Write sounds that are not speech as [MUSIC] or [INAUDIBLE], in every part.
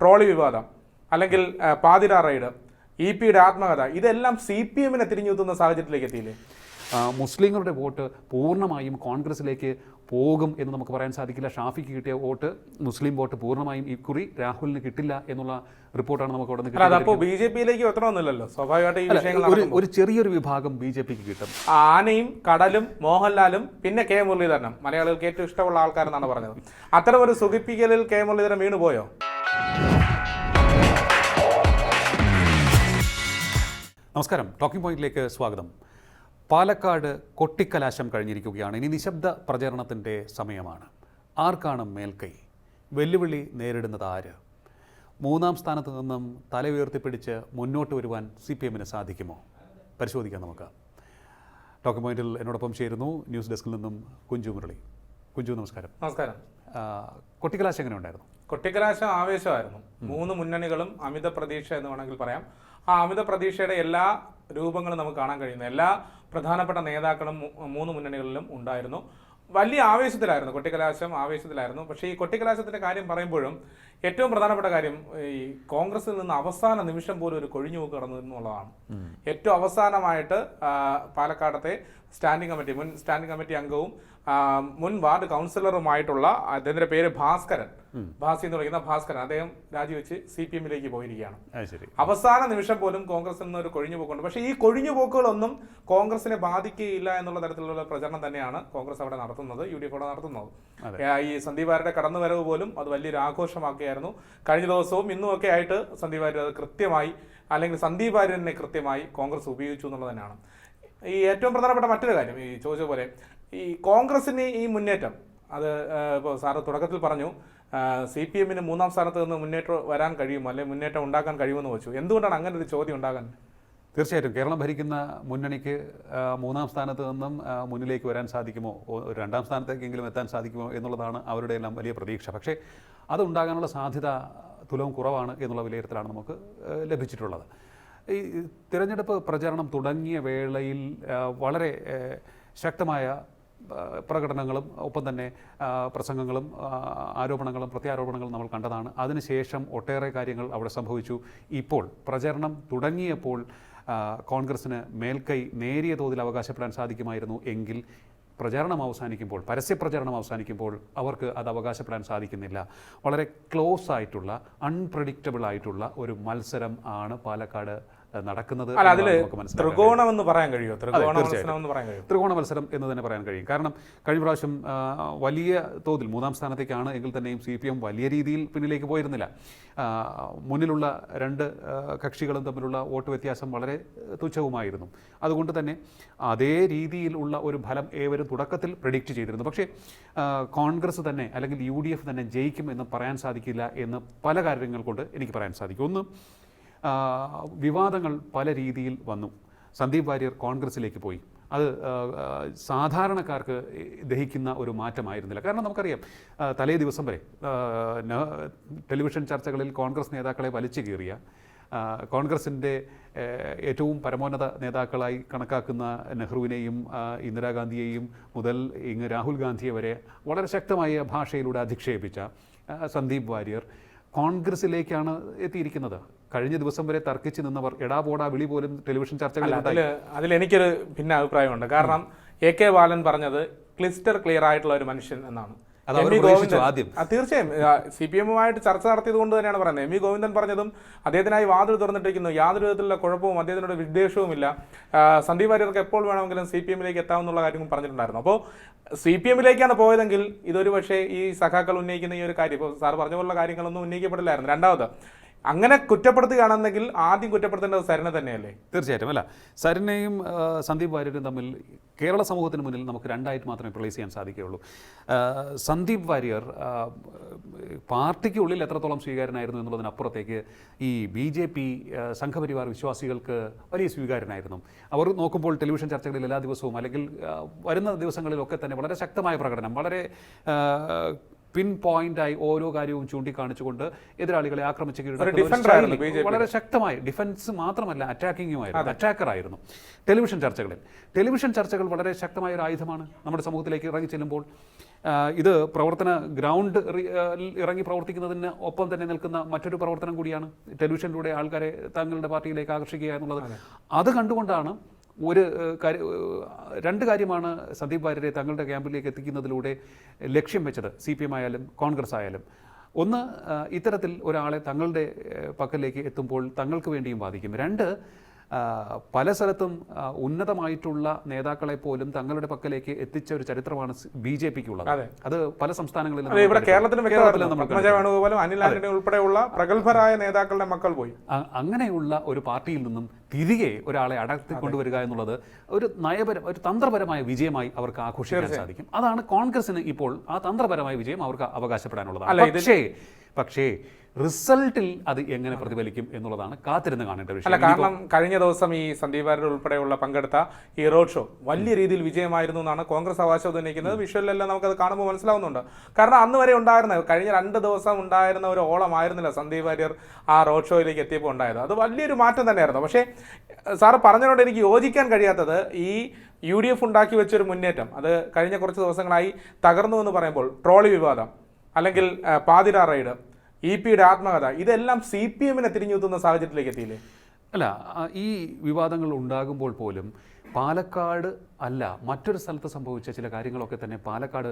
Trolley വിവാദം അല്ലെങ്കിൽ പാതിര ride E പിയുടെ ആത്മകഥ ഇതെല്ലാം സി പി എമ്മിനെ തിരിഞ്ഞുത്തുന്ന സാഹചര്യത്തിലേക്ക് എത്തിയില്ലേ? മുസ്ലിങ്ങളുടെ വോട്ട് പൂർണമായും കോൺഗ്രസിലേക്ക് പോകും എന്ന് നമുക്ക് പറയാൻ സാധിക്കില്ല. ഷാഫിക്ക് കിട്ടിയ വോട്ട് മുസ്ലിം വോട്ട് പൂർണമായും ഇക്കുറി രാഹുലിന് കിട്ടില്ല എന്നുള്ള റിപ്പോർട്ടാണ് നമുക്ക് അവിടെ നിന്ന് ബി ജെ പിയിലേക്ക് എത്തണമെന്നില്ലല്ലോ? സ്വാഭാവികമായിട്ട് ഈ വിഷയങ്ങൾ ഒരു ചെറിയൊരു വിഭാഗം ബി ജെ പിക്ക് കിട്ടും. ആനയും കടലും മോഹൻലാലും പിന്നെ കെ മുരളീധരനും. മലയാളികൾക്ക് ഏറ്റവും ഇഷ്ടമുള്ള ആൾക്കാരെന്നാണ് പറഞ്ഞത്. അത്തരം ഒരു സുഖിപ്പിക്കലിൽ കെ മുരളീധരൻ വീണു പോയോ നമസ്കാരം. ടോക്കിംഗ് പോയിന്റിലേക്ക് സ്വാഗതം. പാലക്കാട് കൊട്ടിക്കലാശം കഴിഞ്ഞിരിക്കുകയാണ്. ഇനി നിശബ്ദ പ്രചരണത്തിന്റെ സമയമാണ്. ആർക്കാണ് മേൽക്കൈ? വെല്ലുവിളി നേരിടുന്നത് ആര്? മൂന്നാം സ്ഥാനത്ത് നിന്നും തല ഉയർത്തിപ്പിടിച്ച് മുന്നോട്ട് വരുവാൻ സി പി എമ്മിന് സാധിക്കുമോ? പരിശോധിക്കാം നമുക്ക്. ടോക്കിംഗ് പോയിന്റിൽ എന്നോടൊപ്പം ചേരുന്നു. ന്യൂസ് ഡെസ്കിൽ നിന്നും കുഞ്ചു മുരളി. കുഞ്ചു നമസ്കാരം. നമസ്കാരം. കൊട്ടിക്കലാശം എങ്ങനെ ഉണ്ടായിരുന്നു. കൊട്ടിക്കലാശം ആവേശമായിരുന്നു. മൂന്ന് മുന്നണികളും അമിത പ്രതീക്ഷ എന്ന് വേണമെങ്കിൽ പറയാം. ആ അമിത പ്രതീക്ഷയുടെ എല്ലാ രൂപങ്ങളും നമുക്ക് കാണാൻ കഴിയുന്നു. എല്ലാ പ്രധാനപ്പെട്ട നേതാക്കളും മൂന്ന് മുന്നണികളിലും ഉണ്ടായിരുന്നു. വലിയ ആവേശത്തിലായിരുന്നു കൊട്ടിക്കലാശം ആവേശത്തിലായിരുന്നു. പക്ഷേ ഈ കൊട്ടിക്കലാശത്തിന്റെ കാര്യം പറയുമ്പോഴും ഏറ്റവും പ്രധാനപ്പെട്ട കാര്യം ഈ കോൺഗ്രസിൽ നിന്ന് അവസാന നിമിഷം പോലും ഒരു കൊഴിഞ്ഞുപോക്ക് കടന്നു എന്നുള്ളതാണ്. ഏറ്റവും അവസാനമായിട്ട് പാലക്കാടത്തെ സ്റ്റാൻഡിംഗ് കമ്മിറ്റി മുൻ സ്റ്റാൻഡിംഗ് കമ്മിറ്റി അംഗവും മുൻ വാർഡ് കൗൺസിലറുമായിട്ടുള്ള അദ്ദേഹത്തിന്റെ പേര് ഭാസ്കരൻ ഭാസി എന്ന് പറയുന്ന ഭാസ്കരൻ അദ്ദേഹം രാജിവെച്ച് സി പി എമ്മിലേക്ക് പോയിരിക്കുകയാണ്. അവസാന നിമിഷം പോലും കോൺഗ്രസിൽ നിന്ന് ഒരു കൊഴിഞ്ഞുപോക്കുണ്ട് പക്ഷേ ഈ കൊഴിഞ്ഞുപോക്കുകളൊന്നും കോൺഗ്രസിനെ ബാധിക്കുകയില്ല എന്നുള്ള തരത്തിലുള്ള പ്രചരണം തന്നെയാണ് കോൺഗ്രസ് അവിടെ നടത്തുന്നത് യു ഡി എഫ് അവിടെ നടത്തുന്നത്. ഈ സന്ദീപാരുടെ കടന്നുവരവ് പോലും അത് വലിയൊരു ആഘോഷമാക്കിയായിരുന്നു കഴിഞ്ഞ ദിവസവും ഇന്നും ഒക്കെ ആയിട്ട് സന്ദീപ് വാര്യർ അത് കൃത്യമായി അല്ലെങ്കിൽ സന്ദീപ് വാര്യനെ കൃത്യമായി കോൺഗ്രസ് ഉപയോഗിച്ചു എന്നുള്ളത് തന്നെയാണ്. ഈ ഏറ്റവും പ്രധാനപ്പെട്ട മറ്റൊരു കാര്യം ഈ ചോദിച്ച പോലെ ഈ കോൺഗ്രസിന് ഈ മുന്നേറ്റം അത് ഇപ്പോൾ സാറ് തുടക്കത്തിൽ പറഞ്ഞു സി പി എമ്മിന് മൂന്നാം സ്ഥാനത്ത് നിന്ന് മുന്നേറ്റം വരാൻ കഴിയുമോ? അല്ലെങ്കിൽ മുന്നേറ്റം ഉണ്ടാക്കാൻ കഴിയുമെന്ന് വെച്ചു. എന്തുകൊണ്ടാണ് അങ്ങനെ ഒരു ചോദ്യം ഉണ്ടാകാൻ തീർച്ചയായിട്ടും. കേരളം ഭരിക്കുന്ന മുന്നണിക്ക് മൂന്നാം സ്ഥാനത്ത് നിന്നും മുന്നിലേക്ക് വരാൻ സാധിക്കുമോ? രണ്ടാം സ്ഥാനത്തേക്കെങ്കിലും എത്താൻ സാധിക്കുമോ എന്നുള്ളതാണ് അവരുടെ എല്ലാം വലിയ പ്രതീക്ഷ. പക്ഷേ അതുണ്ടാകാനുള്ള സാധ്യത തുലവും കുറവാണ് എന്നുള്ള വിലയിരുത്തലാണ് നമുക്ക് ലഭിച്ചിട്ടുള്ളത്. ഈ തിരഞ്ഞെടുപ്പ് പ്രചാരണം തുടങ്ങിയ വേളയിൽ വളരെ ശക്തമായ പ്രകടനങ്ങളും ഒപ്പം തന്നെ പ്രസംഗങ്ങളും ആരോപണങ്ങളും പ്രത്യാരോപണങ്ങളും നമ്മൾ കണ്ടതാണ്. അതിനുശേഷം ഒട്ടേറെ കാര്യങ്ങൾ അവിടെ സംഭവിച്ചു. ഇപ്പോൾ പ്രചരണം തുടങ്ങിയപ്പോൾ കോൺഗ്രസിന് മേൽക്കൈ നേരിയ തോതിൽ അവകാശപ്പെടാൻ സാധിക്കുമായിരുന്നു എങ്കിൽ പ്രചാരണം അവസാനിക്കുമ്പോൾ പരസ്യപ്രചരണം അവസാനിക്കുമ്പോൾ അവർക്ക് അത് അവകാശപ്പെടാൻ സാധിക്കുന്നില്ല. വളരെ ക്ലോസ് ആയിട്ടുള്ള അൺപ്രഡിക്റ്റബിൾ ആയിട്ടുള്ള ഒരു മത്സരം ആണ് പാലക്കാട് നടക്കുന്നത്. ത്രികോണം എന്ന് പറയാൻ കഴിയുമോ? ത്രികോണ മത്സരം എന്ന് പറയാൻ കഴിയും ത്രികോണ മത്സരം എന്ന് തന്നെ പറയാൻ കഴിയും. കാരണം കഴിഞ്ഞ പ്രാവശ്യം വലിയ തോതിൽ മൂന്നാം സ്ഥാനത്തേക്കാണ് എങ്കിൽ തന്നെയും സി പി എം വലിയ രീതിയിൽ പിന്നിലേക്ക് പോയിരുന്നില്ല. മുന്നിലുള്ള രണ്ട് കക്ഷികളും തമ്മിലുള്ള വോട്ട് വ്യത്യാസം വളരെ തുച്ഛവുമായിരുന്നു. അതുകൊണ്ട് തന്നെ അതേ രീതിയിലുള്ള ഒരു ഫലം ഏവരും തുടക്കത്തിൽ പ്രഡിക്റ്റ് ചെയ്തിരുന്നു. പക്ഷേ കോൺഗ്രസ് തന്നെ അല്ലെങ്കിൽ യു ഡി എഫ് തന്നെ ജയിക്കും എന്ന് പറയാൻ സാധിക്കില്ല എന്ന് പല കാര്യങ്ങൾ കൊണ്ട് എനിക്ക് പറയാൻ സാധിക്കും. ഒന്ന് വിവാദങ്ങൾ പല രീതിയിൽ വന്നു. സന്ദീപ് വാര്യർ കോൺഗ്രസിലേക്ക് പോയി. അത് സാധാരണക്കാർക്ക് ദഹിക്കുന്ന ഒരു മാറ്റമായിരുന്നില്ല. കാരണം നമുക്കറിയാം തലേ ദിവസം വരെ ടെലിവിഷൻ ചർച്ചകളിൽ കോൺഗ്രസ് നേതാക്കളെ വലിച്ചു കീറിയ കോൺഗ്രസിന്റെ ഏറ്റവും പരമോന്നത നേതാക്കളായി കണക്കാക്കുന്ന നെഹ്റുവിനെയും ഇന്ദിരാഗാന്ധിയെയും മുതൽ ഇങ്ങ് രാഹുൽ ഗാന്ധിയെ വരെ വളരെ ശക്തമായ ഭാഷയിലൂടെ അധിക്ഷേപിച്ച സന്ദീപ് വാര്യർ കോൺഗ്രസിലേക്കാണ് എത്തിയിരിക്കുന്നത്. കഴിഞ്ഞ ദിവസം വരെ തർക്കിച്ച് നിന്നവർ എടാ പോടാ വിളി പോലും ടെലിവിഷൻ ചർച്ചകളിൽ അതിൽ എനിക്കൊരു ഭിന്ന അഭിപ്രായമുണ്ട്. കാരണം എ കെ ബാലൻ പറഞ്ഞത് ക്ലിസ്റ്റർ ക്ലിയർ ആയിട്ടുള്ള ഒരു മനുഷ്യൻ എന്നാണ്. ആദ്യം. തീർച്ചയായും. സി പി എമ്മുമായിട്ട് ചർച്ച നടത്തിയത് കൊണ്ട് തന്നെയാണ് പറയുന്നത്. എം വി ഗോവിന്ദൻ പറഞ്ഞതും അദ്ദേഹത്തിനായി വാതിൽ തുറന്നിട്ടിരിക്കുന്നു. യാതൊരു വിധത്തിലുള്ള കുഴപ്പവും അദ്ദേഹത്തിനോട് വിദ്വേഷവുമില്ല ഇല്ല. സന്ദീപ് വാര്യർക്ക് എപ്പോൾ വേണമെങ്കിലും സി പി എമ്മിലേക്ക് എത്താമെന്നുള്ള കാര്യവും പറഞ്ഞിട്ടുണ്ടായിരുന്നു. അപ്പോൾ സി പി എമ്മിലേക്കാണ് പോയതെങ്കിൽ ഇതൊരു പക്ഷേ ഈ സഖാക്കൾ ഉന്നയിക്കുന്ന ഈ ഒരു കാര്യം. ഇപ്പോൾ സാർ പറഞ്ഞ പോലുള്ള കാര്യങ്ങളൊന്നും ഉന്നയിക്കപ്പെടില്ലായിരുന്നു. രണ്ടാമത് അങ്ങനെ കുറ്റപ്പെടുത്തുകയാണെന്നെങ്കിൽ ആദ്യം കുറ്റപ്പെടുത്തേണ്ടത് സരിനെ തന്നെയല്ലേ? തീർച്ചയായിട്ടും. അല്ല സരിനെയും സന്ദീപ് വാര്യരും തമ്മിൽ കേരള സമൂഹത്തിന് മുന്നിൽ നമുക്ക് രണ്ടായിട്ട് മാത്രമേ പ്ലേസ് ചെയ്യാൻ സാധിക്കുകയുള്ളൂ. സന്ദീപ് വാര്യർ പാർട്ടിക്കുള്ളിൽ എത്രത്തോളം സ്വീകാര്യനായിരുന്നു എന്നുള്ളതിനപ്പുറത്തേക്ക് ഈ ബി ജെ പി സംഘപരിവാർ വിശ്വാസികൾക്ക് വലിയ സ്വീകാര്യനായിരുന്നു. അവർ നോക്കുമ്പോൾ ടെലിവിഷൻ ചർച്ചകളിൽ എല്ലാ ദിവസവും അല്ലെങ്കിൽ വരുന്ന ദിവസങ്ങളിലൊക്കെ തന്നെ വളരെ ശക്തമായ പ്രകടനം വളരെ പിൻ പോയിന്റ് ആയി ഓരോ കാര്യവും ചൂണ്ടിക്കാണിച്ചുകൊണ്ട് എതിരാളികളെ ആക്രമിച്ച് കീഴടക്കുന്ന. വളരെ ശക്തമായി ഡിഫൻസ് മാത്രമല്ല അറ്റാക്കിങ്ങുമായിരുന്നു അറ്റാക്കർ ആയിരുന്നു. ടെലിവിഷൻ ചർച്ചകളിൽ. ടെലിവിഷൻ ചർച്ചകൾ വളരെ ശക്തമായ ഒരു ആയുധമാണ്. നമ്മുടെ സമൂഹത്തിലേക്ക് ഇറങ്ങി ചെല്ലുമ്പോൾ ഇത് പ്രവർത്തന ഗ്രൗണ്ട് ഇറങ്ങി പ്രവർത്തിക്കുന്നതിന് ഒപ്പം തന്നെ നിൽക്കുന്ന മറ്റൊരു പ്രവർത്തനം കൂടിയാണ്. ടെലിവിഷനിലൂടെ ആൾക്കാരെ തങ്ങളുടെ പാർട്ടിയിലേക്ക് ആകർഷിക്കുക എന്നുള്ളത്. അത് കണ്ടുകൊണ്ടാണ് ഒരു കാര്യ- രണ്ട് കാര്യമാണ് സന്ദീപ് വാര്യരെ തങ്ങളുടെ ക്യാമ്പിലേക്ക് എത്തിക്കുന്നതിലൂടെ ലക്ഷ്യം വെച്ചത് സി പി എം ആയാലും കോൺഗ്രസ് ആയാലും. ഒന്ന് ഇത്തരത്തിൽ ഒരാളെ തങ്ങളുടെ പക്കലേക്ക് എത്തുമ്പോൾ തങ്ങൾക്ക് വേണ്ടിയും ബാധിക്കും. രണ്ട് പല സ്ഥലത്തും ഉന്നതമായിട്ടുള്ള നേതാക്കളെ പോലും തങ്ങളുടെ പക്കലേക്ക് എത്തിച്ച ഒരു ചരിത്രമാണ് ബി ജെ പിക്ക് ഉള്ളത് അത് പല സംസ്ഥാനങ്ങളിലും ഇവിടെ കേരളത്തിലും അനിൽ ആന്റണി ഉൾപ്പെടെയുള്ള പ്രഗത്ഭരായ നേതാക്കളുടെ മക്കൾ പോയി. അങ്ങനെയുള്ള ഒരു പാർട്ടിയിൽ നിന്നും തിരികെ ഒരാളെ അടർത്തി കൊണ്ടുവരിക എന്നുള്ളത് ഒരു നയപരം ഒരു തന്ത്രപരമായ വിജയമായി അവർക്ക് ആഘോഷിക്കാൻ സാധിക്കും. അതാണ് കോൺഗ്രസിന് ഇപ്പോൾ ആ തന്ത്രപരമായ വിജയം അവർക്ക് അവകാശപ്പെടാനുള്ളത്. പക്ഷേ പക്ഷേ റിസൾട്ടിൽ അത് എങ്ങനെ പ്രതിഫലിക്കും എന്നുള്ളതാണ് കാത്തിരുന്ന് കാണേണ്ട വിഷയം. അല്ല കാരണം കഴിഞ്ഞ ദിവസം ഈ സന്ദീപ് വാര്യർ ഉൾപ്പെടെയുള്ള പങ്കെടുത്ത ഈ റോഡ് ഷോ വലിയ രീതിയിൽ വിജയമായിരുന്നു എന്നാണ് കോൺഗ്രസ് അവകാശം ഉന്നയിക്കുന്നത്. വിഷ്വലിലെല്ലാം നമുക്കത് കാണുമ്പോൾ മനസ്സിലാവുന്നുണ്ട്. കാരണം അന്ന് വരെ ഉണ്ടായിരുന്ന കഴിഞ്ഞ രണ്ട് ദിവസം ഉണ്ടായിരുന്ന ഒരു ഓളമായിരുന്നില്ല സന്ദീപ് വാര്യർ ആ റോഡ് ഷോയിലേക്ക് എത്തിയപ്പോൾ ഉണ്ടായത്. അത് വലിയൊരു മാറ്റം തന്നെയായിരുന്നു. പക്ഷേ സാറ് പറഞ്ഞതിനോട് എനിക്ക് യോജിക്കാൻ കഴിയാത്തത് ഈ യു ഡി എഫ് ഉണ്ടാക്കി വെച്ചൊരു മുന്നേറ്റം. അത് കഴിഞ്ഞ കുറച്ച് ദിവസങ്ങളായി തകർന്നു എന്ന് പറയുമ്പോൾ ട്രോളി വിവാദം അല്ലെങ്കിൽ പാതിരാ പാതിര റൈഡ് ഇ പിയുടെ ആത്മകഥ ഇതെല്ലാം സി പി എമ്മിനെ തിരിഞ്ഞുത്തുന്ന സാഹചര്യത്തിലേക്ക് എത്തിയില്ലേ? അല്ല ഈ വിവാദങ്ങൾ ഉണ്ടാകുമ്പോൾ പോലും പാലക്കാട് അല്ല മറ്റൊരു സ്ഥലത്ത് സംഭവിച്ച ചില കാര്യങ്ങളൊക്കെ തന്നെ പാലക്കാട്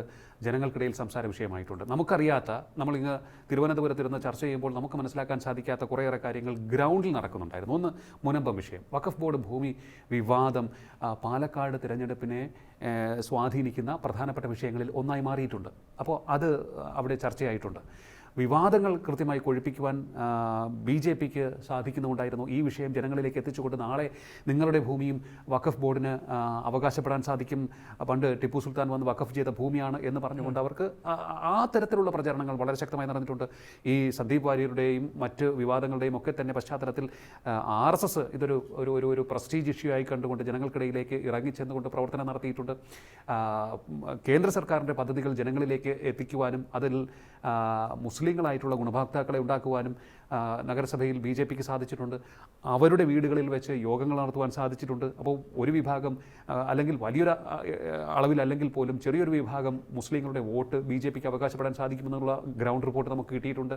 ജനങ്ങൾക്കിടയിൽ സംസാര വിഷയമായിട്ടുണ്ട്. നമുക്കറിയാത്ത നമ്മളിങ്ങ് തിരുവനന്തപുരത്തിരുന്ന് ചർച്ച ചെയ്യുമ്പോൾ നമുക്ക് മനസ്സിലാക്കാൻ സാധിക്കാത്ത കുറേയേറെ കാര്യങ്ങൾ ഗ്രൗണ്ടിൽ നടക്കുന്നുണ്ടായിരുന്നു. ഒന്ന് മുനമ്പം വിഷയം. വഖഫ് ബോർഡ് ഭൂമി വിവാദം പാലക്കാട് തിരഞ്ഞെടുപ്പിനെ സ്വാധീനിക്കുന്ന പ്രധാനപ്പെട്ട വിഷയങ്ങളിൽ ഒന്നായി മാറിയിട്ടുണ്ട്. അപ്പോൾ അത് അവിടെ ചർച്ചയായിട്ടുണ്ട്. വിവാദങ്ങൾ കൃത്യമായി കൊഴിപ്പിക്കുവാൻ ബി ജെ പിക്ക് സാധിക്കുന്നുണ്ടായിരുന്നു ഈ വിഷയം ജനങ്ങളിലേക്ക് എത്തിച്ചുകൊണ്ട് നാളെ നിങ്ങളുടെ ഭൂമിയും വഖഫ് ബോർഡിന് അവകാശപ്പെടാൻ സാധിക്കും. പണ്ട് ടിപ്പു സുൽത്താൻ വന്ന് വഖഫ് ചെയ്ത ഭൂമിയാണ് എന്ന് പറഞ്ഞുകൊണ്ട് അവർക്ക് ആ- തരത്തിലുള്ള പ്രചരണങ്ങൾ വളരെ ശക്തമായി നടന്നിട്ടുണ്ട്. ഈ സന്ദീപ് വാര്യരുടെയും മറ്റ് വിവാദങ്ങളുടെയും ഒക്കെ തന്നെ പശ്ചാത്തലത്തിൽ ആർ എസ് എസ് ഇതൊരു ഒരു ഒരു ഒരു പ്രസ്റ്റീജ് ഇഷ്യൂ ആയി കണ്ടുകൊണ്ട് ജനങ്ങൾക്കിടയിലേക്ക് ഇറങ്ങിച്ചെന്നുകൊണ്ട് പ്രവർത്തനം നടത്തിയിട്ടുണ്ട്. കേന്ദ്ര സർക്കാരിന്റെ പദ്ധതികൾ ജനങ്ങളിലേക്ക് എത്തിക്കുവാനും അതിൽ ആ, മുസ്ലിങ്ങളായിട്ടുള്ള ഗുണഭോക്താക്കളെ ഉണ്ടാക്കുവാനും നഗരസഭയിൽ ബി ജെ പിക്ക് സാധിച്ചിട്ടുണ്ട്. അവരുടെ വീടുകളിൽ വെച്ച് യോഗങ്ങൾ നടത്തുവാൻ സാധിച്ചിട്ടുണ്ട്. അപ്പോൾ ഒരു വിഭാഗം അല്ലെങ്കിൽ വലിയൊരു അളവിൽ അല്ലെങ്കിൽ പോലും ചെറിയൊരു വിഭാഗം മുസ്ലിങ്ങളുടെ വോട്ട് ബി ജെ പിക്ക് അവകാശപ്പെടാൻ സാധിക്കുമെന്നുള്ള ഗ്രൗണ്ട് റിപ്പോർട്ട് നമുക്ക് കിട്ടിയിട്ടുണ്ട്.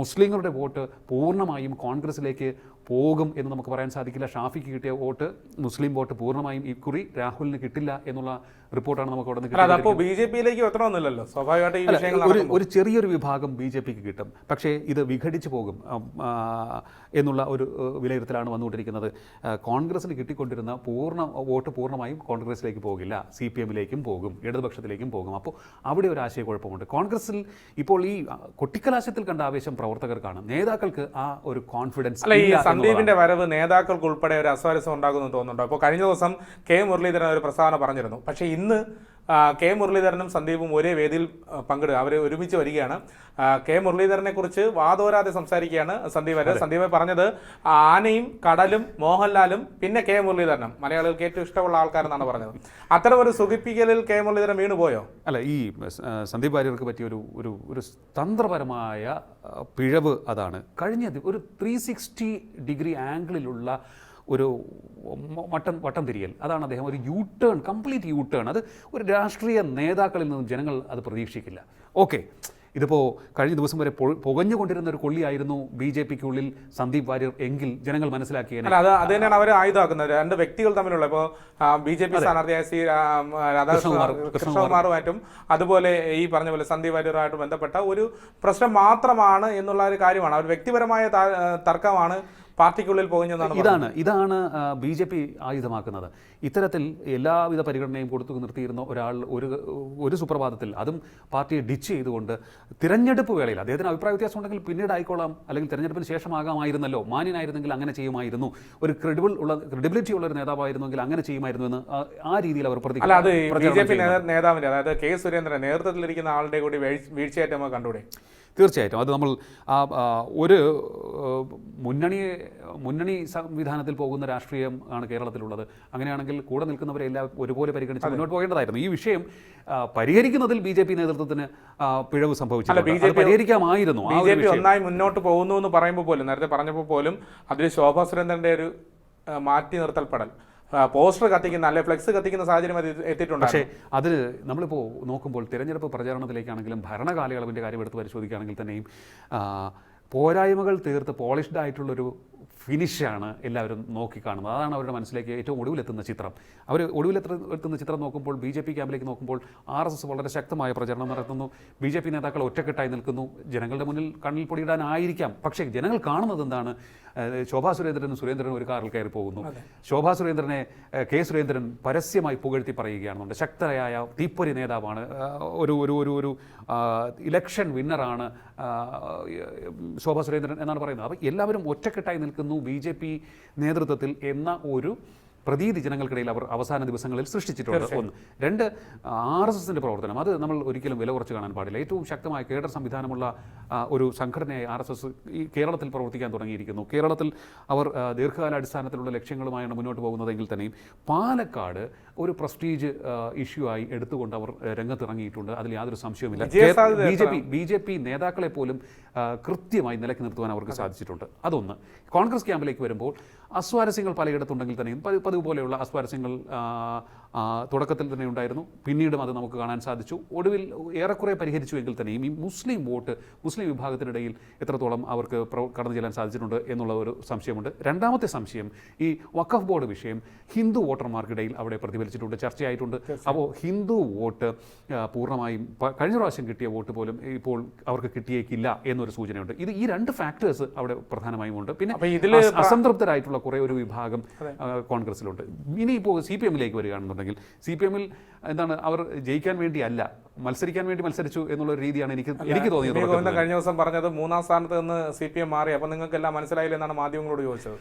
മുസ്ലിങ്ങളുടെ വോട്ട് പൂർണമായും കോൺഗ്രസിലേക്ക് പോകും എന്ന് നമുക്ക് പറയാൻ സാധിക്കില്ല. ഷാഫിക്ക് കിട്ടിയ വോട്ട് മുസ്ലിം വോട്ട് പൂർണമായും ഇക്കുറി രാഹുലിന് കിട്ടില്ല എന്നുള്ള റിപ്പോർട്ടാണ് നമുക്ക് അവിടെ നിന്ന് കിട്ടിയത് അതപ്പോ ബി ജെ പിയിലേക്ക് എത്തണമെന്നില്ലല്ലോ? സ്വാഭാവികമായിട്ട് ഈ വിഷയങ്ങൾ ഒരു ചെറിയൊരു വിഭാഗം ബി ജെ പിക്ക് കിട്ടും. പക്ഷേ ഇത് വിഘടിച്ചു പോകും. ഉം, എന്നുള്ള ഒരു വിലയിരുത്തലാണ് വന്നുകൊണ്ടിരിക്കുന്നത്. ആ, കോൺഗ്രസിന് കിട്ടിക്കൊണ്ടിരുന്ന പൂർണ വോട്ട് പൂർണമായും കോൺഗ്രസിലേക്ക് പോകില്ല. സി പി എമ്മിലേക്കും പോകും. ഇടതുപക്ഷത്തിലേക്കും പോകും. അപ്പോൾ അവിടെ ഒരു ആശയക്കുഴപ്പമുണ്ട്. കോൺഗ്രസിൽ ഇപ്പോൾ ഈ കൊട്ടിക്കലാശത്തിൽ കണ്ട ആവേശം പ്രവർത്തകർക്കാണ്. നേതാക്കൾക്ക് ആ ഒരു കോൺഫിഡൻസ് അല്ല ഈ സന്ദീപിന്റെ വരവ് നേതാക്കൾക്ക് ഉൾപ്പെടെ ഒരു അസ്വാരസ്യം ഉണ്ടാകുമെന്ന് തോന്നുന്നുണ്ടോ? അപ്പോൾ കഴിഞ്ഞ ദിവസം കെ മുരളീധരൻ ഒരു പ്രസ്താവന പറഞ്ഞിരുന്നു. പക്ഷേ ഇന്ന് കെ മുരളീധരനും സന്ദീപും ഒരേ വേദിയിൽ പങ്കെടുക്കുക അവർ ഒരുമിച്ച് വരികയാണ്. കെ മുരളീധരനെ കുറിച്ച് വാതോരാതെ സംസാരിക്കുകയാണ് സന്ദീപ് അല്ലെ സന്ദീപ് പറഞ്ഞത് ആനയും കടലും മോഹൻലാലും പിന്നെ കെ മുരളീധരനും. മലയാളികൾക്ക് ഏറ്റവും ഇഷ്ടമുള്ള ആൾക്കാരെന്നാണ് പറഞ്ഞത്. അത്തരം ഒരു സുഖിപ്പിക്കലിൽ കെ മുരളീധരൻ വീണുപോയോ അല്ല ഈ സന്ദീപ് വാര്യർക്ക് പറ്റിയ ഒരു ഒരു ഒരു തന്ത്രപരമായ പിഴവ് അതാണ്. കഴിഞ്ഞ ഒരു ത്രീ സിക്സ്റ്റി ഡിഗ്രി ആംഗിളിലുള്ള ഒരു വട്ടം വട്ടം തിരിയൽ. അതാണ് അദ്ദേഹം ഒരു U turn complete U turn അത് ഒരു രാഷ്ട്രീയ നേതാക്കളിൽ നിന്നും ജനങ്ങൾ അത് പ്രതീക്ഷിക്കില്ല. ഓക്കെ. ഇതിപ്പോൾ കഴിഞ്ഞ ദിവസം വരെ പുകഞ്ഞുകൊണ്ടിരുന്ന ഒരു കൊള്ളിയായിരുന്നു ബി ജെ പിക്കുള്ളിൽ സന്ദീപ് വാര്യർ എങ്കിൽ ജനങ്ങൾ മനസ്സിലാക്കിയത് അല്ല അത് അത് തന്നെയാണ് അവർ ആയുധമാക്കുന്നത്. രണ്ട് വ്യക്തികൾ തമ്മിലുള്ള ഇപ്പോൾ ബി ജെ പി സ്ഥാനാർത്ഥിയായ സി കൃഷ്ണകുമാറുമായിട്ടും അതുപോലെ ഈ പറഞ്ഞ പോലെ സന്ദീപ് വാര്യറുമായിട്ട് ബന്ധപ്പെട്ട ഒരു പ്രശ്നം മാത്രമാണ് എന്നുള്ള ഒരു കാര്യമാണ്. അവർ വ്യക്തിപരമായ തർക്കമാണ് പാർട്ടിക്കുള്ളിൽ പോകുന്നതാണ് ഇതാണ് ഇതാണ് ബി ജെ പി ആയുധമാക്കുന്നത്. ഇത്തരത്തിൽ എല്ലാവിധ പരിഗണനയും കൊടുത്തു നിർത്തിയിരുന്ന ഒരാൾ ഒരു ഒരു സുപ്രഭാതത്തിൽ അതും പാർട്ടിയെ ഡിച്ച് ചെയ്തുകൊണ്ട് തിരഞ്ഞെടുപ്പ് വേളയിൽ അദ്ദേഹത്തിന് അഭിപ്രായ വ്യത്യാസം ഉണ്ടെങ്കിൽ പിന്നീട് ആയിക്കോളാം അല്ലെങ്കിൽ തിരഞ്ഞെടുപ്പിന് ശേഷമാകാമായിരുന്നല്ലോ മാന്യനായിരുന്നെങ്കിൽ അങ്ങനെ ചെയ്യുമായിരുന്നു ഒരു ക്രെഡിബിൾ ഉള്ള ക്രെഡിബിലിറ്റി ഉള്ള ഒരു നേതാവായിരുന്നെങ്കിൽ അങ്ങനെ ചെയ്യുമായിരുന്നു എന്ന് ആ- രീതിയിൽ അവർ പ്രതി അല്ല അത് ബി ജെ പി നേതാവിന്റെ അതായത് കെ സുരേന്ദ്രൻ നേതൃത്വത്തിലിരിക്കുന്ന ആളുടെ കൂടി വീഴ്ച- വീഴ്ചയായിട്ട് നമ്മൾ കണ്ടുകൂടെ? തീർച്ചയായിട്ടും. അത് നമ്മൾ ആ ഒരു മുന്നണി മുന്നണി സംവിധാനത്തിൽ പോകുന്ന രാഷ്ട്രീയം ആണ് കേരളത്തിലുള്ളത്. അങ്ങനെയാണെങ്കിൽ കൂടെ നിൽക്കുന്നവരെ എല്ലാം ഒരുപോലെ പരിഗണിച്ച് മുന്നോട്ട് പോകേണ്ടതായിരുന്നു. ഈ വിഷയം പരിഹരിക്കുന്നതിൽ ബി ജെ പി നേതൃത്വത്തിന് പിഴവ് അത് പരിഹരിക്കാമായിരുന്നു ബി ജെ പി ഒന്നായി മുന്നോട്ട് പോകുന്നു എന്ന് പറയുമ്പോൾ പോലും നേരത്തെ പറഞ്ഞപ്പോൾ പോലും അതിൽ ശോഭാ സുരേന്ദ്രന്റെ ഒരു മാറ്റി നിർത്തൽപ്പെടൽ പോസ്റ്റർ കത്തിക്കുന്ന അല്ലെ ഫ്ലെക്സ് കത്തിക്കുന്ന സാഹചര്യം എത്തിയിട്ടുണ്ട്. പക്ഷേ അതിൽ നമ്മളിപ്പോൾ നോക്കുമ്പോൾ തിരഞ്ഞെടുപ്പ് പ്രചാരണത്തിലേക്കാണെങ്കിലും ഭരണകാലയളവിന്റെ കാര്യം എടുത്ത് പരിശോധിക്കുകയാണെങ്കിൽ തന്നെയും പോരായ്മകൾ തീർത്ത് പോളിഷ്ഡ് ആയിട്ടുള്ളൊരു ഫിനിഷാണ് എല്ലാവരും നോക്കിക്കാണുന്നത്. അതാണ് അവരുടെ മനസ്സിലേക്ക് ഏറ്റവും ഒടുവിലെത്തുന്ന ചിത്രം. അവർ ഒടുവിലെത്തുന്ന എത്തുന്ന ചിത്രം നോക്കുമ്പോൾ ബി ജെ പി ക്യാമ്പിലേക്ക് നോക്കുമ്പോൾ ആർ എസ് എസ് വളരെ ശക്തമായ പ്രചരണം നടത്തുന്നു. ബി ജെ പി നേതാക്കൾ ഒറ്റക്കെട്ടായി നിൽക്കുന്നു. ജനങ്ങളുടെ മുന്നിൽ കണ്ണിൽ പൊടിയിടാനായിരിക്കാം. പക്ഷേ ജനങ്ങൾ കാണുന്നത് എന്താണ്? ശോഭാ സുരേന്ദ്രനും സുരേന്ദ്രനും ഒരു കാറിൽ കയറി പോകുന്നു. ശോഭാ സുരേന്ദ്രനെ കെ സുരേന്ദ്രൻ പരസ്യമായി പുകഴ്ത്തി പറയുകയാണെന്നുണ്ട്. ശക്തരായ തീപ്പൊരി നേതാവാണ്. ഒരു ഒരു ഒരു ഒരു ഇലക്ഷൻ വിന്നറാണ് ശോഭ സുരേന്ദ്രൻ എന്നാണ് പറയുന്നത്. അപ്പോൾ എല്ലാവരും ഒറ്റക്കെട്ടായി നിൽക്കുന്നു ബി നേതൃത്വത്തിൽ എന്ന ഒരു പ്രതീതി ജനങ്ങൾക്കിടയിൽ അവർ അവസാന ദിവസങ്ങളിൽ സൃഷ്ടിച്ചിട്ടുണ്ട്. ഒന്ന്. രണ്ട് ആർ എസ് എസിന്റെ പ്രവർത്തനം. അത് നമ്മൾ ഒരിക്കലും വില കുറച്ച് കാണാൻ പാടില്ല. ഏറ്റവും ശക്തമായ കേഡർ സംവിധാനമുള്ള ഒരു സംഘടനയായി ആർ എസ് എസ് ഈ കേരളത്തിൽ പ്രവർത്തിക്കാൻ തുടങ്ങിയിരിക്കുന്നു. കേരളത്തിൽ അവർ ദീർഘകാല ദീർഘകാലാടിസ്ഥാനത്തിലുള്ള ലക്ഷ്യങ്ങളുമായാണ് മുന്നോട്ട് പോകുന്നതെങ്കിൽ തന്നെയും പാലക്കാട് ഒരു പ്രസ്റ്റീജ് ഇഷ്യൂ ആയി എടുത്തുകൊണ്ട് അവർ രംഗത്തിറങ്ങിയിട്ടുണ്ട്. അതിൽ യാതൊരു സംശയവുമില്ല. B J P B J P നേതാക്കളെ പോലും കൃത്യമായി നിലയ്ക്ക് നിർത്തുവാൻ അവർക്ക് സാധിച്ചിട്ടുണ്ട്. അതൊന്ന്. കോൺഗ്രസ് ക്യാമ്പിലേക്ക് വരുമ്പോൾ അസ്വാരസ്യങ്ങൾ പലയിടത്തുണ്ടെങ്കിൽ തന്നെയും പതി- പതിവ് തുടക്കത്തിൽ തന്നെ ഉണ്ടായിരുന്നു. പിന്നീടും അത് നമുക്ക് കാണാൻ സാധിച്ചു. ഒടുവിൽ ഏറെക്കുറെ പരിഹരിച്ചുവെങ്കിൽ തന്നെയും ഈ മുസ്ലിം വോട്ട് മുസ്ലിം വിഭാഗത്തിനിടയിൽ എത്രത്തോളം അവർക്ക് പ്രവ- കടന്നു ചെല്ലാൻ സാധിച്ചിട്ടുണ്ട് എന്നുള്ള ഒരു സംശയമുണ്ട്. രണ്ടാമത്തെ സംശയം ഈ വഖഫ് ബോർഡ് വിഷയം ഹിന്ദു വോട്ടർമാർക്കിടയിൽ അവിടെ പ്രതിഫലിച്ചിട്ടുണ്ട് ചർച്ചയായിട്ടുണ്ട്. അപ്പോൾ ഹിന്ദു വോട്ട് പൂർണമായും കഴിഞ്ഞ പ്രാവശ്യം കിട്ടിയ വോട്ട് പോലും ഇപ്പോൾ അവർക്ക് കിട്ടിയേക്കില്ല എന്നൊരു സൂചനയുണ്ട്. ഇത് ഈ രണ്ട് ഫാക്ടേഴ്സ് അവിടെ പ്രധാനമായും ഉണ്ട്. പിന്നെ അസംതൃപ്തരായിട്ടുള്ള കുറേ ഒരു വിഭാഗം കോൺഗ്രസിലുണ്ട് ഇനി ഇനിയിപ്പോൾ സി പി എമ്മിലേക്ക് വരികയാണെന്നുണ്ടെങ്കിൽ സി പി എമ്മിൽ എന്താണ് അവർ ജയിക്കാൻ വേണ്ടിയല്ല മത്സരിക്കാൻ വേണ്ടി മത്സരിച്ചു എന്നുള്ള രീതിയാണ് എനിക്ക് എനിക്ക് തോന്നിയത്. ഗോവിന്ദൻ കഴിഞ്ഞ ദിവസം പറഞ്ഞത് മൂന്നാം സ്ഥാനത്ത് നിന്ന് സി പി എം മാറി. അപ്പം നിങ്ങൾക്ക് എല്ലാം മനസ്സിലായില്ല എന്നാണ് മാധ്യമങ്ങളോട് ചോദിച്ചത്.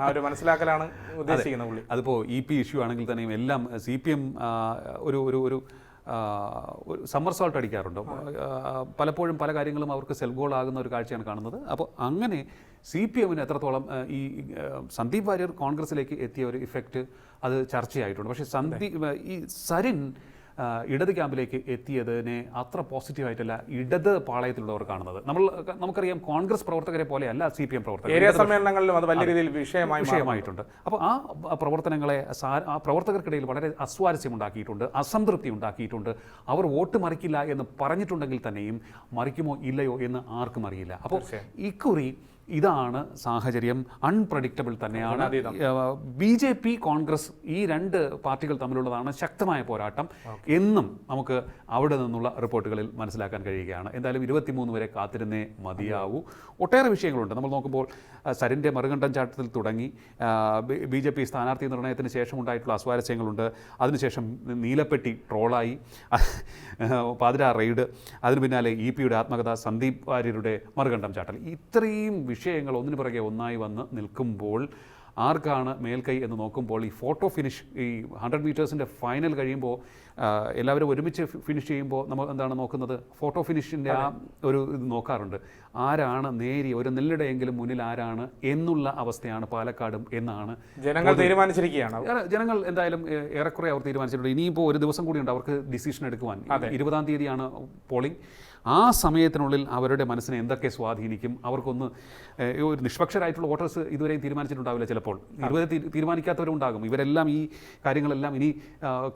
ആ ഒരു മനസ്സിലാക്കലാണ് [LAUGHS] ഉദ്ദേശിക്കുന്നത് അതിപ്പോൾ ഇ പി ഇഷ്യൂ ആണെങ്കിൽ തന്നെയും എല്ലാം സി പി എം ഒരു ഒരു ഒരു ഒരു സമ്മർ സോൾട്ട് അടിക്കാറുണ്ട്. പലപ്പോഴും പല കാര്യങ്ങളും അവർക്ക് സെൽ ഗോൾ ആകുന്ന ഒരു കാഴ്ചയാണ് കാണുന്നത്. അപ്പോൾ അങ്ങനെ സി പി എമ്മിന് എത്രത്തോളം ഈ സന്ദീപ് വാര്യർ കോൺഗ്രസിലേക്ക് എത്തിയ ഒരു ഇഫക്റ്റ് അത് ചർച്ചയായിട്ടുണ്ട്. പക്ഷേ സന്ദീപ് ഈ സരിൻ ഇടത് ക്യാമ്പിലേക്ക് എത്തിയതിനെ അത്ര പോസിറ്റീവായിട്ടല്ല ഇടത് പാളയത്തിലുള്ളവർ കാണുന്നത്. നമ്മൾ നമുക്കറിയാം കോൺഗ്രസ് പ്രവർത്തകരെ പോലെയല്ല സി പി എം പ്രവർത്തകർ. സമ്മേളനങ്ങളിലും അത് വലിയ രീതിയിൽ വിഷയമായി. വിഷയമായിട്ടുണ്ട്. അപ്പോൾ ആ ആ പ്രവർത്തനങ്ങളെ ആ പ്രവർത്തകർക്കിടയിൽ വളരെ അസ്വാരസ്യം ഉണ്ടാക്കിയിട്ടുണ്ട് അസംതൃപ്തി ഉണ്ടാക്കിയിട്ടുണ്ട്. അവർ വോട്ട് മറിക്കില്ല എന്ന് പറഞ്ഞിട്ടുണ്ടെങ്കിൽ തന്നെയും മറിക്കുമോ ഇല്ലയോ എന്ന് ആർക്കും അറിയില്ല. അപ്പോൾ ഇക്കുറി ഇതാണ് സാഹചര്യം. അൺപ്രഡിക്റ്റബിൾ തന്നെയാണ്. ബി ജെ പി കോൺഗ്രസ് ഈ രണ്ട് പാർട്ടികൾ തമ്മിലുള്ളതാണ് ശക്തമായ പോരാട്ടം. എന്നും നമുക്ക് അവിടെ നിന്നുള്ള റിപ്പോർട്ടുകളിൽ മനസ്സിലാക്കാൻ കഴിയുകയാണ്. എന്തായാലും ഇരുപത്തിമൂന്ന് വരെ കാത്തിരുന്നേ മതിയാവൂ. ഒട്ടേറെ വിഷയങ്ങളുണ്ട്. നമ്മൾ നോക്കുമ്പോൾ സരിന്റെ മറുകണ്ഠം ചാട്ടത്തിൽ തുടങ്ങി. ബി ജെ പി സ്ഥാനാർത്ഥി നിർണയത്തിന് ശേഷം ഉണ്ടായിട്ടുള്ള അസ്വാരസ്യങ്ങളുണ്ട്. അതിനുശേഷം നീലപ്പെട്ടി ട്രോളായി. പാതിര റെയ്ഡ്. അതിന് പിന്നാലെ ഇ പിയുടെ ആത്മകഥ സന്ദീപ് വാര്യരുടെ മറുകണ്ഠം ചാട്ടൽ. ഇത്രയും വിഷയങ്ങൾ ഒന്നിനു പുറകെ ഒന്നായി വന്ന് നിൽക്കുമ്പോൾ ആർക്കാണ് മേൽക്കൈ എന്ന് നോക്കുമ്പോൾ ഈ ഫോട്ടോ ഫിനിഷ് ഈ ഹൺഡ്രഡ് മീറ്റേഴ്സിന്റെ ഫൈനൽ കഴിയുമ്പോൾ എല്ലാവരും ഒരുമിച്ച് ഫിനിഷ് ചെയ്യുമ്പോൾ നമ്മൾ എന്താണ് നോക്കുന്നത്? ഫോട്ടോ ഫിനിഷിന്റെ ആ ഒരു ഇത് നോക്കാറുണ്ട്. ആരാണ് നേരി ഒരു നെല്ലിടയെങ്കിലും മുന്നിൽ ആരാണ് എന്നുള്ള അവസ്ഥയാണ് പാലക്കാടും എന്നാണ് ജനങ്ങൾ തീരുമാനിച്ചിരിക്കുകയാണ്. ജനങ്ങൾ എന്തായാലും ഏറെക്കുറെ അവർ തീരുമാനിച്ചിട്ടുണ്ട്. ഇനിയിപ്പോൾ ഒരു ദിവസം കൂടിയുണ്ട് അവർക്ക് ഡിസിഷൻ എടുക്കുവാൻ. ഇരുപതാം തീയതിയാണ് പോളിംഗ് ആ സമയത്തിനുള്ളിൽ അവരുടെ മനസ്സിനെ എന്തൊക്കെ സ്വാധീനിക്കും? അവർക്കൊന്ന് ഒരു നിഷ്പക്ഷരായിട്ടുള്ള വോട്ടേഴ്സ് ഇതുവരെയും തീരുമാനിച്ചിട്ടുണ്ടാവില്ല ചിലപ്പോൾ. ഇതുവരെ തീരുമാനിക്കാത്തവരും തീരുമാനിക്കാത്തവരുണ്ടാകും. ഇവരെല്ലാം ഈ കാര്യങ്ങളെല്ലാം ഇനി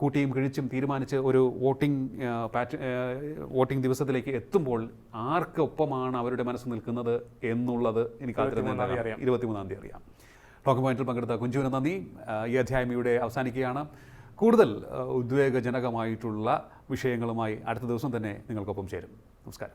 കൂട്ടിയും കിഴിച്ചും തീരുമാനിച്ച് ഒരു വോട്ടിംഗ് പാറ്റ് വോട്ടിംഗ് ദിവസത്തിലേക്ക് എത്തുമ്പോൾ ആർക്കൊപ്പമാണ് അവരുടെ മനസ്സ് നിൽക്കുന്നത് എന്നുള്ളത് എനിക്ക് അറിയാം. ഇരുപത്തിമൂന്നാം തീയതി അറിയാം. ടോക്ക് പോയിന്റിൽ പങ്കെടുത്ത കുഞ്ചുവിന് നന്ദി. ഈ അധ്യായം ഇവിടെ അവസാനിക്കുകയാണ്. കൂടുതൽ ഉദ്വേഗജനകമായിട്ടുള്ള വിഷയങ്ങളുമായി അടുത്ത ദിവസം തന്നെ നിങ്ങൾക്കൊപ്പം ചേരും. നമസ്കാരം